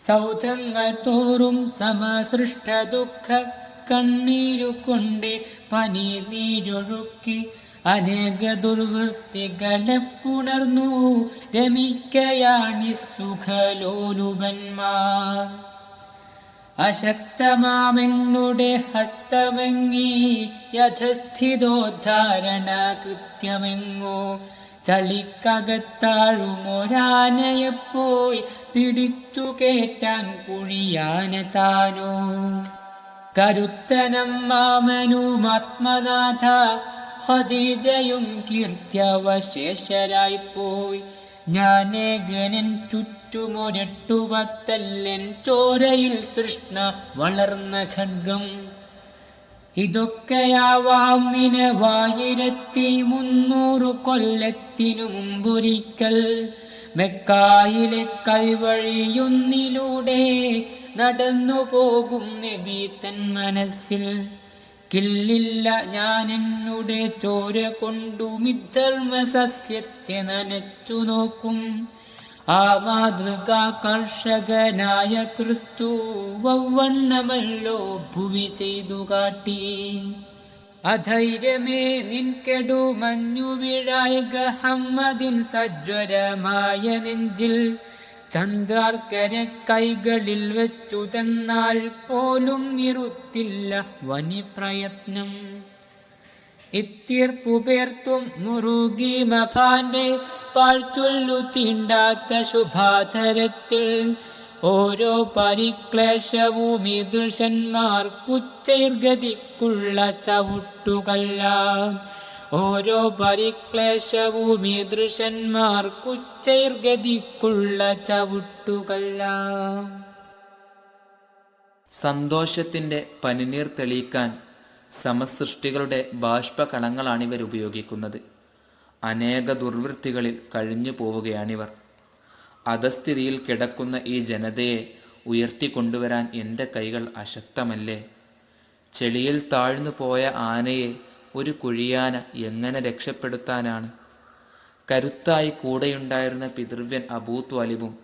സൗധങ്ങൾ തോറും സമസൃഷ്ട ദുഃഖ കണ്ണീരു കൊണ്ട് പനി നീരൊഴുക്കി അനേക ദുർവൃത്തികളെ പുണർന്നു. രമിക്കയാണി സുഖലോലുപന്മാർ. അശക്തമാമെങ്ങുടെ ഹസ്തമെങ്ങി യഥസ്ഥിതോദ്ധാരണ കൃത്യമെങ്ങോ ചളിക്കകത്താഴുമൊരാനയെപ്പോയി പിടിച്ചു കേട്ടാൻ കുഴിയാന താനോ. കരുത്തനം മാമനുമാത്മനാഥ ഖദീജയും കീർത്യവശേഷരായി പോയി ഞാനേകനൻ ചുറ്റുമൊരട്ടുപത്തല്ലൻ ചോരയിൽ കൃഷ്ണ വളർന്ന ഖഡ്ഗം. ഇതൊക്കെയാവാം നിനവായിരത്തി മുന്നൂറ് കൊല്ലത്തിനു മുമ്പൊരിക്കൽ. മെക്കായിലെ കൈവഴിയൊന്നിലൂടെ നടന്നു പോകും നബി തൻ മനസ്സിൽ. കില്ലില്ല ഞാൻ എന്നുടെ ചോര കൊണ്ടു മിദ്ധർമ്മ സസ്യത്തെ നനച്ചു നോക്കും. ആ മാതൃകാകർഷകനായ ക്രിസ്തു വൗവണ്ണമല്ലോ ഭുവി ചെയ്തു കാട്ടി. അധൈര്യമേ നിൻകെടു മഞ്ഞു വിഴായ ഹമ്മദിൻ സജ്വരമായ നെഞ്ചിൽ ചന്ദ്രാർക്കര കൈകളിൽ വെച്ചു തന്നാൽ പോലും നിറുത്തില്ല വനി പ്രയത്നം ഇത്തീർപ്പുപേർത്തും മുറുകി മഭാന്റെ പാഴ്ചൊല്ലു തീണ്ടാത്ത ശുഭാചരത്തിൽ. ഓരോ പരിക്ലേശവും ഈ ദൃശന്മാർക്കുച്ചൈർഗതിക്കുള്ള ചവിട്ടുകല്ല. ഓരോ പരിക്ലേശവും ഈ ദൃശന്മാർക്കുച്ചൈർഗതിക്കുള്ള ചവിട്ടുകല്ല. സന്തോഷത്തിന്റെ പനിനീർ തെളിയിക്കാൻ സമസൃഷ്ടികളുടെ ബാഷ്പകണങ്ങളാണിവർ ഉപയോഗിക്കുന്നത് അനേക ദുർവൃത്തികളിൽ കഴിഞ്ഞു പോവുകയാണിവർ. അധസ്ഥിതിയിൽ കിടക്കുന്ന ഈ ജനതയെ ഉയർത്തിക്കൊണ്ടുവരാൻ എന്റെ കൈകൾ അശക്തമല്ലേ? ചെളിയിൽ താഴ്ന്നു പോയ ആനയെ ഒരു കുഴിയാന എങ്ങനെ രക്ഷപ്പെടുത്താനാണ്? കരുത്തായി കൂടെയുണ്ടായിരുന്ന പിതൃവ്യൻ അബൂത്ത് അലിബും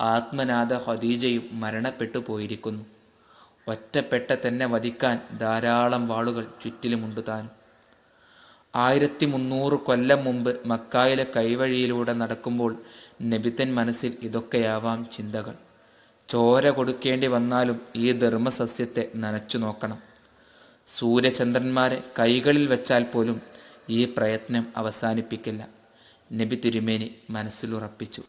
ആത്മനാഥ ഹദീജയും മരണപ്പെട്ടു പോയിരിക്കുന്നു. ഒറ്റപ്പെട്ട തന്നെ വധിക്കാൻ ധാരാളം വാളുകൾ ചുറ്റിലുമുണ്ട് താനും. ആയിരത്തി മുന്നൂറ് കൊല്ലം മുമ്പ് മക്കായിലെ കൈവഴിയിലൂടെ നടക്കുമ്പോൾ നബിത്തൻ മനസ്സിൽ ഇതൊക്കെയാവാം ചിന്തകൾ. ചോര കൊടുക്കേണ്ടി വന്നാലും ഈ ധർമ്മസസ്യത്തെ നനച്ചു നോക്കണം. സൂര്യചന്ദ്രന്മാരെ കൈകളിൽ വെച്ചാൽ പോലും ഈ പ്രയത്നം അവസാനിപ്പിക്കില്ല. നബി തിരുമേനി മനസ്സിലുറപ്പിച്ചു.